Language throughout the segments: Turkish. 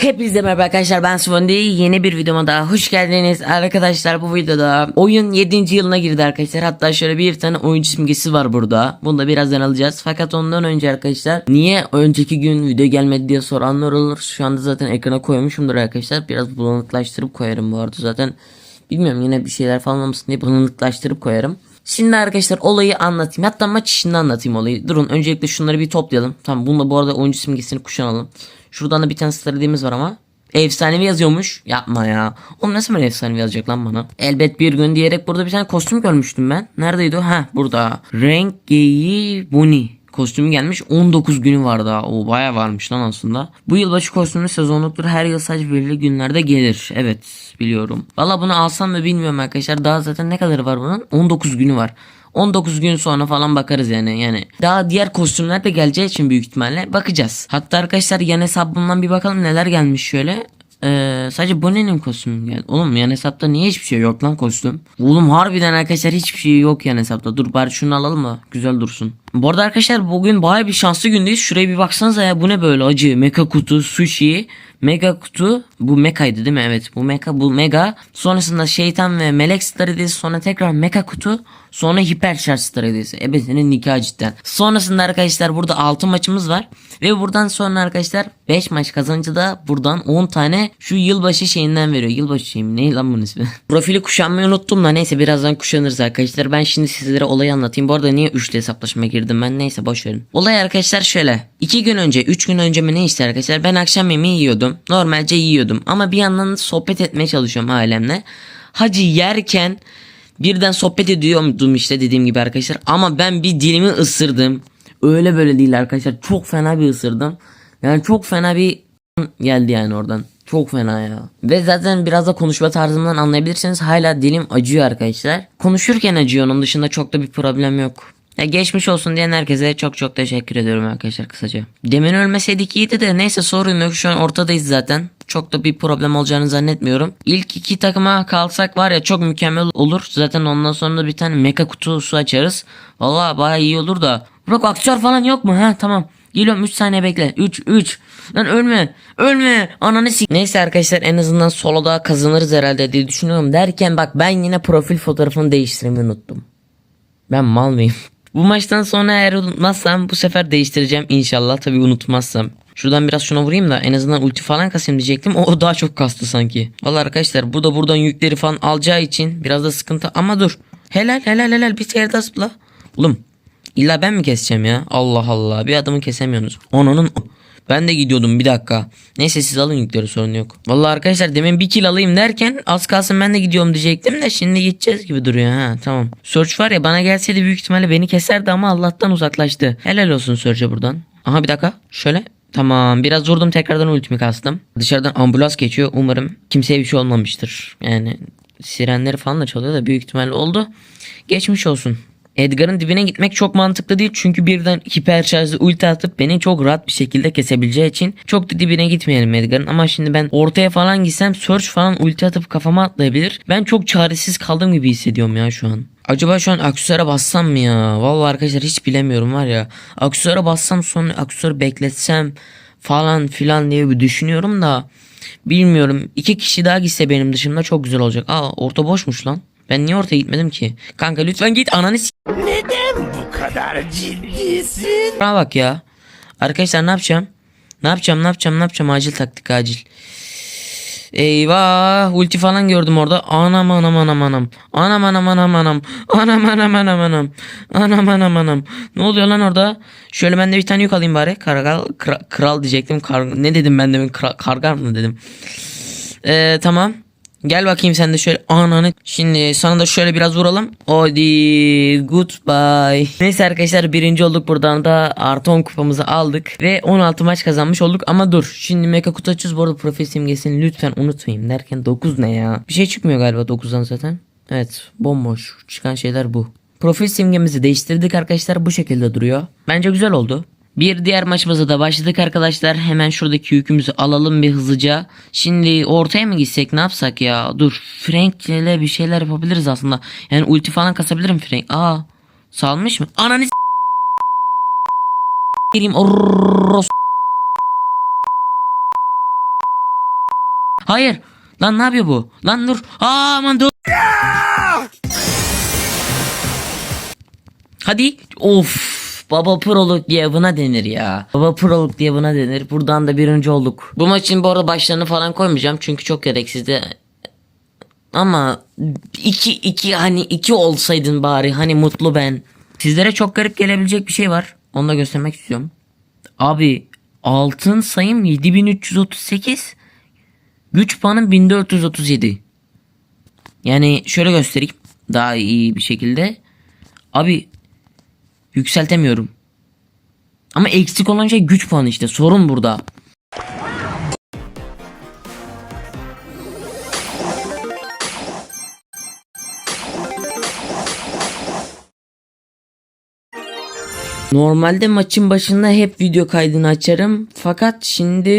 Hepinize merhaba arkadaşlar ben Svondi yeni bir videoma daha hoş geldiniz. Arkadaşlar bu videoda oyun 7. yılına girdi arkadaşlar. Hatta şöyle bir tane oyuncu simgesi var burada. Bunu da birazdan alacağız. Fakat ondan önce arkadaşlar niye önceki gün video gelmedi diye soranlar olur. Şu anda zaten ekrana koymuşumdur arkadaşlar. Biraz bulanıklaştırıp koyarım bu arada. Zaten bilmiyorum yine bir şeyler falan olmasın diye bulanıklaştırıp koyarım Şimdi arkadaşlar olayı anlatayım. Hatta maç içinde anlatayım olayı. Durun öncelikle şunları bir toplayalım. Tamam bununla bu arada oyuncu simgesini kuşanalım. Şuradan da bir tane stratejimiz var ama. Efsanevi yazıyormuş. Yapma ya. Oğlum nasıl böyle efsanevi yazacak lan bana? Elbet bir gün diyerek burada bir tane kostüm görmüştüm ben. Neredeydi o? Ha burada. Renk geyi buni kostümü gelmiş 19 günü var daha. O baya varmış lan aslında. Bu yılbaşı kostümü sezonluktur. Her yıl sadece belirli günlerde gelir. Evet biliyorum. Valla bunu alsam mı bilmiyorum arkadaşlar. Daha zaten ne kadarı var bunun? 19 günü var. 19 gün sonra falan bakarız yani. Yani daha diğer kostümler de geleceği için büyük ihtimalle bakacağız. Hatta arkadaşlar yan hesabımdan bir bakalım neler gelmiş şöyle. Ee, sadece Bonnie'nin kostümü geldi. Oğlum yan hesapta niye hiçbir şey yok lan kostüm? Oğlum harbiden arkadaşlar hiçbir şey yok yan hesapta. Dur bari şunu alalım da güzel dursun. Bu arada arkadaşlar bugün baya bir şanslı gündeyiz. Şuraya bir baksanıza ya bu ne böyle acı. Meka kutu, sushi, mega kutu. Bu mekaydı değil mi? Evet bu meka bu mega. Sonrasında şeytan ve melek stratejisi sonra tekrar meka kutu. Sonra hiper şarj stratejisi. Evet senin nikah cidden. Sonrasında arkadaşlar burada 6 maçımız var. Ve buradan sonra arkadaşlar 5 maç kazanınca da buradan 10 tane şu yılbaşı şeyinden veriyor. Yılbaşı şeyi mi? Ne lan bunun ismi? Profili kuşanmayı unuttum da neyse birazdan kuşanırız arkadaşlar. Ben şimdi sizlere olayı anlatayım. Bu arada niye üçlü hesaplaşmaya girdim ben? Neyse boş verin. Olay arkadaşlar şöyle. 2 gün önce 3 gün önce mi ne işte arkadaşlar ben akşam yemeği yiyordum. Normalce yiyordum ama bir yandan sohbet etmeye çalışıyorum ailemle. Hacı yerken birden sohbet ediyordum işte dediğim gibi arkadaşlar. Ama ben bir dilimi ısırdım. Öyle böyle değil arkadaşlar. Çok fena bir ısırdım. Yani çok fena bir geldi yani oradan. Çok fena ya. Ve zaten biraz da konuşma tarzımdan anlayabilirsiniz. Hala dilim acıyor arkadaşlar. Konuşurken acıyor. Onun dışında çok da bir problem yok. Ya geçmiş olsun diyen herkese çok çok teşekkür ediyorum arkadaşlar kısaca. Demin ölmeseydik iyiydi de neyse sorun yok şu an ortadayız zaten. Çok da bir problem olacağını zannetmiyorum. İlk iki takıma kalsak var ya çok mükemmel olur. Zaten ondan sonra bir tane meka kutusu açarız. Valla baya iyi olur da. Bırak aksesuar falan yok mu? Ha tamam. Geliyorum 3 saniye bekle. 3 3. Lan ölme. Ölme. Ananı sik. Neyse arkadaşlar en azından soloda kazanırız herhalde diye düşünüyorum. Derken bak ben yine profil fotoğrafını değiştirmeyi unuttum. Ben mal mıyım? Bu maçtan sonra eğer unutmazsam bu sefer değiştireceğim inşallah. Tabi unutmazsam. Şuradan biraz şuna vurayım da en azından ulti falan kasayım diyecektim. O, daha çok kastı sanki. Valla arkadaşlar bu da buradan yükleri falan alacağı için biraz da sıkıntı. Ama dur. Helal helal helal bir kere daha zıpla. Oğlum illa ben mi keseceğim ya? Allah Allah bir adamı kesemiyorsunuz. Onun ben de gidiyordum bir dakika. Neyse siz alın yükleri sorun yok. Vallahi arkadaşlar demin bir kill alayım derken az kalsın ben de gidiyorum diyecektim de şimdi gideceğiz gibi duruyor ha tamam. Search var ya bana gelseydi büyük ihtimalle beni keserdi ama Allah'tan uzaklaştı. Helal olsun Search'e buradan. Aha bir dakika şöyle. Tamam biraz vurdum tekrardan ultimi kastım. Dışarıdan ambulans geçiyor umarım kimseye bir şey olmamıştır. Yani sirenleri falan da çalıyor da büyük ihtimalle oldu. Geçmiş olsun. Edgar'ın dibine gitmek çok mantıklı değil çünkü birden hiper şarjlı ulti atıp beni çok rahat bir şekilde kesebileceği için çok da dibine gitmeyelim Edgar'ın ama şimdi ben ortaya falan gitsem search falan ulti atıp kafama atlayabilir. Ben çok çaresiz kaldığım gibi hissediyorum ya şu an. Acaba şu an aksesuara bassam mı ya? Vallahi arkadaşlar hiç bilemiyorum var ya. Aksesuara bassam sonra aksesuarı bekletsem falan filan diye bir düşünüyorum da bilmiyorum. İki kişi daha gitse benim dışımda çok güzel olacak. Aa orta boşmuş lan. Ben niye ortaya gitmedim ki? Kanka lütfen git ananı s- Neden bu kadar ciddisin? Bana bak ya. Arkadaşlar ne yapacağım? Ne yapacağım ne yapacağım ne yapacağım acil taktik acil. Eyvah ulti falan gördüm orada. Anam anam anam anam. Anam anam anam anam. Anam anam anam anam. Anam anam anam. Ne oluyor lan orada? Şöyle ben de bir tane yük alayım bari. Karagal, kra- kral diyecektim. Kar, ne dedim ben demin? Kra- kargar mı dedim? Ee, tamam. Gel bakayım sen de şöyle ananı. Şimdi sana da şöyle biraz vuralım. Hadi goodbye. Neyse arkadaşlar birinci olduk buradan da artı 10 kupamızı aldık. Ve 16 maç kazanmış olduk. Ama dur şimdi mega kutu açıyoruz. Bu arada profil simgesini lütfen unutmayın. Derken 9 ne ya? Bir şey çıkmıyor galiba 9'dan zaten. Evet bomboş. Çıkan şeyler bu. Profil simgemizi değiştirdik arkadaşlar. Bu şekilde duruyor. Bence güzel oldu. Bir diğer maçımıza da başladık arkadaşlar. Hemen şuradaki yükümüzü alalım bir hızlıca. Şimdi ortaya mı gitsek ne yapsak ya? Dur Frank ile bir şeyler yapabiliriz aslında. Yani ulti falan kasabilirim Frank. Aa salmış mı? Ananı gireyim. Hayır. Lan ne yapıyor bu? Lan dur. Aa aman dur. Hadi. Of. Baba proluk diye buna denir ya. Baba proluk diye buna denir. Buradan da birinci olduk. Bu maçın bu arada başlarını falan koymayacağım. Çünkü çok gereksizdi. Ama iki iki hani iki olsaydın bari hani mutlu ben. Sizlere çok garip gelebilecek bir şey var. Onu da göstermek istiyorum. Abi altın sayım 7338. Güç puanım 1437. Yani şöyle göstereyim. Daha iyi bir şekilde. Abi yükseltemiyorum. Ama eksik olan şey güç puanı işte. Sorun burada. Normalde maçın başında hep video kaydını açarım. Fakat şimdi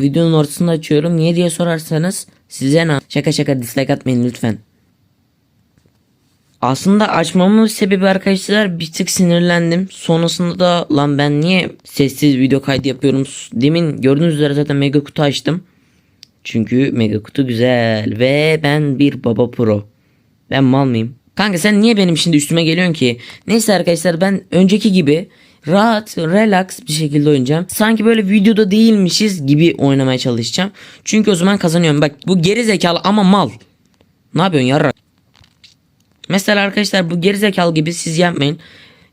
videonun ortasında açıyorum. Niye diye sorarsanız size ne? Şaka şaka dislike atmayın lütfen. Aslında açmamın sebebi arkadaşlar bir tık sinirlendim. Sonrasında da lan ben niye sessiz video kaydı yapıyorum? Demin gördüğünüz üzere zaten mega kutu açtım. Çünkü mega kutu güzel ve ben bir baba pro. Ben mal mıyım? Kanka sen niye benim şimdi üstüme geliyorsun ki? Neyse arkadaşlar ben önceki gibi rahat, relax bir şekilde oynayacağım. Sanki böyle videoda değilmişiz gibi oynamaya çalışacağım. Çünkü o zaman kazanıyorum. Bak bu geri zekalı ama mal. Ne yapıyorsun yarra? Mesela arkadaşlar bu gerizekalı gibi siz yapmayın.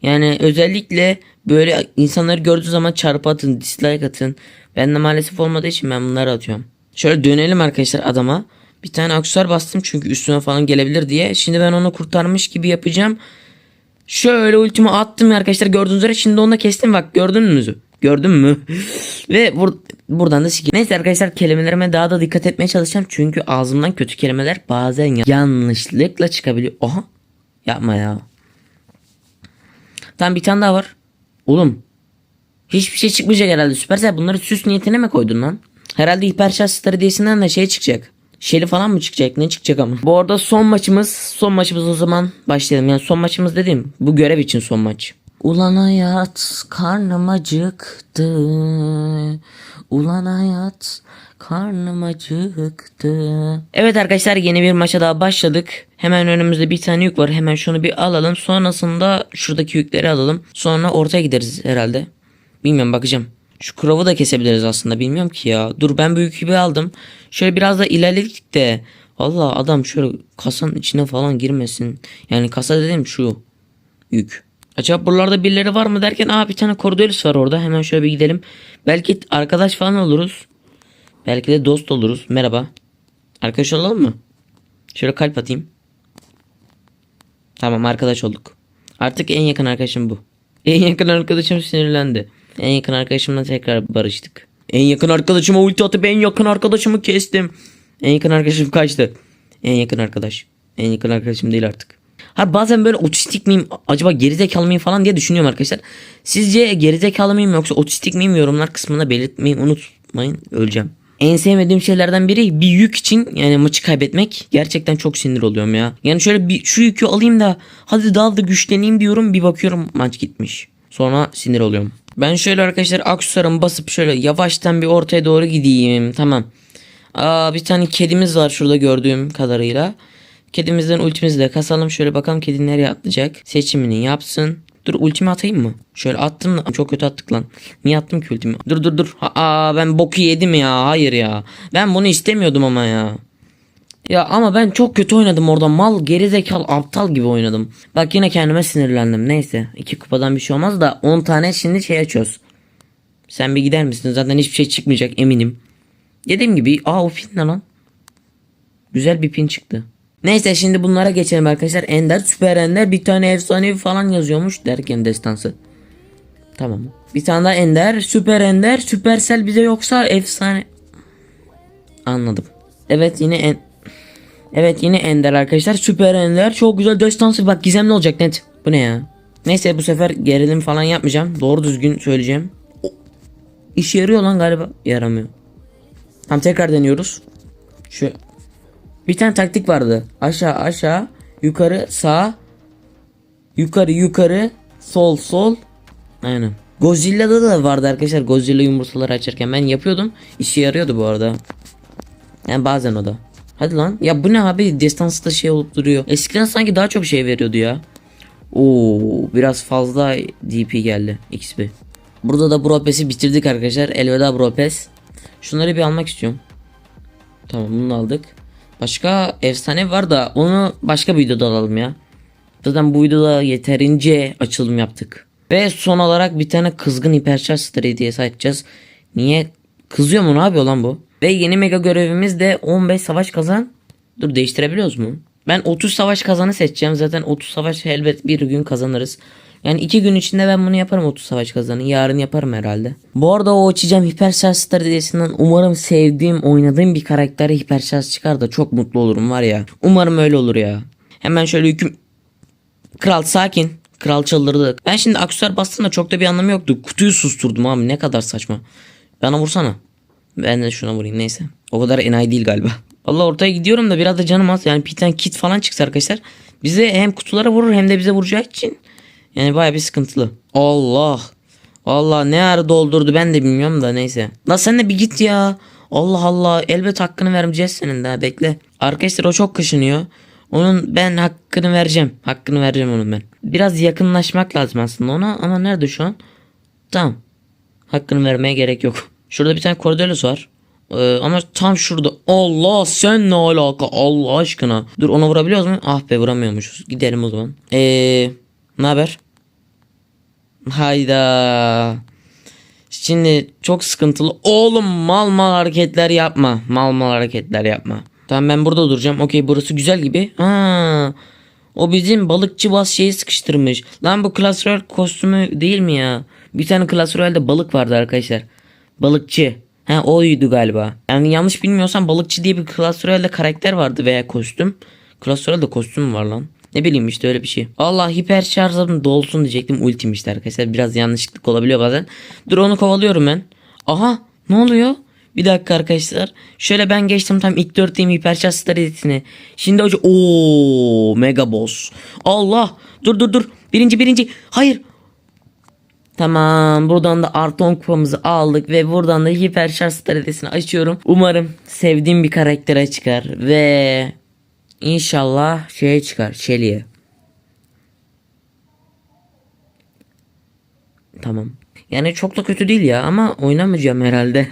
Yani özellikle böyle insanları gördüğü zaman çarpı atın, dislike atın. Ben de maalesef olmadığı için ben bunları atıyorum. Şöyle dönelim arkadaşlar adama. Bir tane aksesuar bastım çünkü üstüne falan gelebilir diye. Şimdi ben onu kurtarmış gibi yapacağım. Şöyle ultimi attım arkadaşlar gördüğünüz üzere şimdi onu da kestim bak gördünüz mü? Gördün mü? Ve bur- buradan da sik. Neyse arkadaşlar kelimelerime daha da dikkat etmeye çalışacağım. Çünkü ağzımdan kötü kelimeler bazen ya- yanlışlıkla çıkabiliyor. Oha. Yapma ya. Tamam bir tane daha var. Oğlum. Hiçbir şey çıkmayacak herhalde. Süpersel bunları süs niyetine mi koydun lan? Herhalde hiperşarj starı diyesinden de şey çıkacak. Şeli falan mı çıkacak? Ne çıkacak ama? Bu arada son maçımız. Son maçımız o zaman başlayalım. Yani son maçımız dedim. Bu görev için son maç. Ulan hayat karnım acıktı. Ulan hayat karnım acıktı. Evet arkadaşlar yeni bir maça daha başladık. Hemen önümüzde bir tane yük var. Hemen şunu bir alalım. Sonrasında şuradaki yükleri alalım. Sonra ortaya gideriz herhalde. Bilmiyorum bakacağım. Şu krovu da kesebiliriz aslında bilmiyorum ki ya. Dur ben bu yükü bir aldım. Şöyle biraz da ilerledik de. Valla adam şöyle kasanın içine falan girmesin. Yani kasa dedim şu yük. Acaba buralarda birileri var mı derken aa bir tane Cordelis var orada. Hemen şöyle bir gidelim. Belki arkadaş falan oluruz. Belki de dost oluruz. Merhaba. Arkadaş olalım mı? Şöyle kalp atayım. Tamam arkadaş olduk. Artık en yakın arkadaşım bu. En yakın arkadaşım sinirlendi. En yakın arkadaşımla tekrar barıştık. En yakın arkadaşıma ulti atıp en yakın arkadaşımı kestim. En yakın arkadaşım kaçtı. En yakın arkadaş. En yakın arkadaşım değil artık. Ha bazen böyle otistik miyim acaba gerizekalı mıyım falan diye düşünüyorum arkadaşlar. Sizce gerizekalı mıyım yoksa otistik miyim yorumlar kısmında belirtmeyi unutmayın öleceğim. En sevmediğim şeylerden biri bir yük için yani maçı kaybetmek gerçekten çok sinir oluyorum ya. Yani şöyle bir şu yükü alayım da hadi daha da güçleneyim diyorum bir bakıyorum maç gitmiş. Sonra sinir oluyorum. Ben şöyle arkadaşlar aksesuarımı basıp şöyle yavaştan bir ortaya doğru gideyim tamam. Aa, bir tane kedimiz var şurada gördüğüm kadarıyla. Kedimizden ultimizi de kasalım. Şöyle bakalım kedi nereye atlayacak. Seçimini yapsın. Dur ultimi atayım mı? Şöyle attım da çok kötü attık lan. Niye attım ki ultimi? Dur dur dur. Aa ben boku yedim ya. Hayır ya. Ben bunu istemiyordum ama ya. Ya ama ben çok kötü oynadım orada. Mal gerizekalı aptal gibi oynadım. Bak yine kendime sinirlendim. Neyse. iki kupadan bir şey olmaz da 10 tane şimdi şey açıyoruz. Sen bir gider misin? Zaten hiçbir şey çıkmayacak eminim. Dediğim gibi aa o pin lan? Güzel bir pin çıktı. Neyse şimdi bunlara geçelim arkadaşlar. Ender, Süper Ender bir tane efsanevi falan yazıyormuş derken destansı. Tamam. Bir tane daha Ender, Süper Ender, Süpersel bize yoksa efsane. Anladım. Evet yine en... Evet yine Ender arkadaşlar. Süper Ender. Çok güzel destansı. Bak gizemli olacak net. Bu ne ya? Neyse bu sefer gerilim falan yapmayacağım. Doğru düzgün söyleyeceğim. İşe yarıyor lan galiba. Yaramıyor. Tamam tekrar deniyoruz. Şu bir tane taktik vardı. Aşağı aşağı, yukarı sağ, yukarı yukarı, sol sol. Aynen. Godzilla'da da vardı arkadaşlar. Godzilla yumurtaları açarken ben yapıyordum. İşe yarıyordu bu arada. Yani bazen o da. Hadi lan. Ya bu ne abi? Destansı da şey olup duruyor. Eskiden sanki daha çok şey veriyordu ya. Oo, biraz fazla DP geldi. XP. Burada da Bropes'i bitirdik arkadaşlar. Elveda Bropes. Şunları bir almak istiyorum. Tamam bunu aldık. Başka efsane var da onu başka bir videoda alalım ya. Zaten bu videoda yeterince açılım yaptık. Ve son olarak bir tane kızgın hiperşarj star hediyesi açacağız. Niye? Kızıyor mu ne yapıyor lan bu? Ve yeni mega görevimiz de 15 savaş kazan. Dur değiştirebiliyoruz mu? Ben 30 savaş kazanı seçeceğim. Zaten 30 savaş elbet bir gün kazanırız. Yani iki gün içinde ben bunu yaparım 30 savaş kazanı. Yarın yaparım herhalde. Bu arada o açacağım hiperşarj star hediyesinden umarım sevdiğim oynadığım bir karaktere hiperşarj çıkar da çok mutlu olurum var ya. Umarım öyle olur ya. Hemen şöyle hüküm Kral sakin. Kral çıldırdı. Ben şimdi aksesuar bastığımda çok da bir anlamı yoktu. Kutuyu susturdum abi ne kadar saçma. Bana vursana. Ben de şuna vurayım neyse. O kadar enayi değil galiba. Allah ortaya gidiyorum da biraz da canım az. Yani tane kit falan çıksa arkadaşlar. Bize hem kutulara vurur hem de bize vuracağı için. Yani baya bir sıkıntılı. Allah. Allah ne ara doldurdu ben de bilmiyorum da neyse. La sen de bir git ya. Allah Allah elbet hakkını vermeyeceğiz senin daha bekle. Arkadaşlar o çok kaşınıyor. Onun ben hakkını vereceğim. Hakkını vereceğim onun ben. Biraz yakınlaşmak lazım aslında ona ama nerede şu an? Tamam. Hakkını vermeye gerek yok. Şurada bir tane Cordelius var. Ee, ama tam şurada. Allah sen ne alaka Allah aşkına. Dur ona vurabiliyoruz mu? Ah be vuramıyormuşuz. Gidelim o zaman. Eee ne haber? Hayda. Şimdi çok sıkıntılı. Oğlum mal mal hareketler yapma. Mal mal hareketler yapma. Tamam ben burada duracağım. Okey burası güzel gibi. Ha. O bizim balıkçı bas şeyi sıkıştırmış. Lan bu Royale kostümü değil mi ya? Bir tane Clash Royale'de balık vardı arkadaşlar. Balıkçı. Ha oydu galiba. Yani yanlış bilmiyorsam balıkçı diye bir Clash Royale'de karakter vardı veya kostüm. Clash Royale'de kostüm var lan? Ne bileyim işte öyle bir şey. Allah hiper şarjım dolsun diyecektim. Ultim işte arkadaşlar. Biraz yanlışlıklık olabiliyor bazen. Dur onu kovalıyorum ben. Aha ne oluyor? Bir dakika arkadaşlar. Şöyle ben geçtim tam ilk 4 team hiper şarj star editini. Şimdi hoca ooo mega boss. Allah dur dur dur. Birinci birinci. Hayır. Tamam buradan da artı 10 kupamızı aldık ve buradan da hiper şarj star editini açıyorum. Umarım sevdiğim bir karaktere çıkar ve İnşallah şeye çıkar. Shelly'e. Tamam. Yani çok da kötü değil ya ama oynamayacağım herhalde.